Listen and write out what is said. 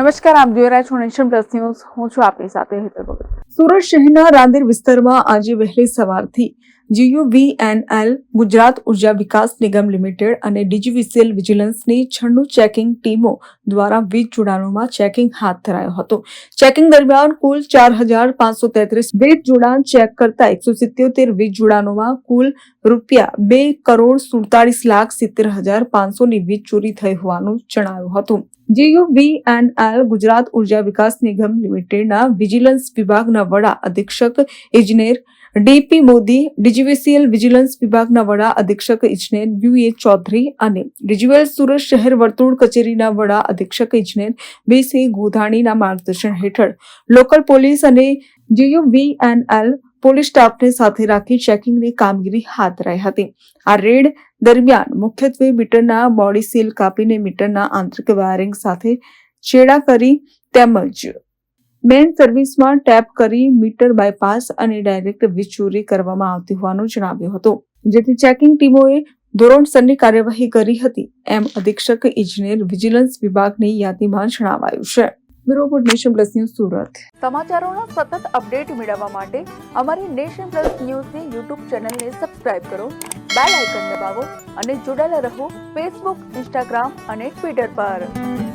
નમસ્કાર, આપ જોઈ રહ્યા છો નેશન પ્લસ ન્યૂઝ. હું છું આપની સાથે હેતલ ભગત. સુરત શહેરના રાંદેર વિસ્તારમાં આજે વહેલી સવારથી જીયુવીએનએલ ગુજરાત ઊર્જા વિકાસ નિગમ લિમિટેડ અને ડીજીવીસીએલ વિજિલન્સની છન્નું ચેકિંગ ટીમો દ્વારા વીજ જોડાણોમાં ચેકિંગ હાથ ધરાયો હતો. ચેકિંગ દરમિયાન કુલ ચાર હજાર પાંચસો તેત્રીસ વીજ જોડાણ ચેક કરતા એકસો સિત્યોતેર વીજ જોડાણોમાં કુલ રૂપિયા બે કરોડ સુડતાલીસ લાખ સિત્તેર હજાર પાંચસોની વીજ ચોરી થઈ હોવાનું જણાવ્યું હતું. જીયુવીએનએલ ગુજરાત ઊર્જા વિકાસ નિગમ લિમિટેડના વિજિલન્સ વિભાગના વડા અધિક્ષક ઇજનેર ડીપી મોદી, ડીજીવીસીએલ વિજિલન્સ વિભાગના વડા અધિક્ષક ઇજનેર યુ એ ચૌધરી અને ડીજીવીએલ સુરત શહેર વર્તુળ કચેરીના વડા અધિક્ષક ઇજનેર બીસી ગોધાણીના માર્ગદર્શન હેઠળ લોકલ પોલીસ અને જીયુવીએનએલ પોલીસ સ્ટાફને સાથે રાખી ચેકિંગની કામગીરી હાથ ધરાઈ હતી. આ રેડ દરમિયાન મુખ્યત્વે મીટરના બોડી સીલ કાપીને મીટરના આંતરિક વાયરિંગ સાથે છેડા કરી તેમજ મેન સર્વિસમાં ટેપ કરી મીટર બાયપાસ અને ડાયરેક્ટ વીજ ચોરી કરવામાં આવતી હોવાનું જણાવ્યું હતું. જેથી ચેકિંગ ટીમોએ ધોરણસરની કાર્યવાહી કરી હતી. એમ અધિક્ષક ઇજનેર વિજિલન્સ વિભાગની યાદીમાં જણાવાયું છે. Bureau nation plus news Surat. સમાચારોનો સતત અપડેટ મેળવવા માટે અમારી નેશન પ્લસ ન્યૂઝની યુટ્યુબ ચેનલને સબસ્ક્રાઇબ કરો, બેલ આઇકન દબાવો અને જોડાયેલા રહો ફેસબુક, ઇન્સ્ટાગ્રામ અને ટ્વિટર પર.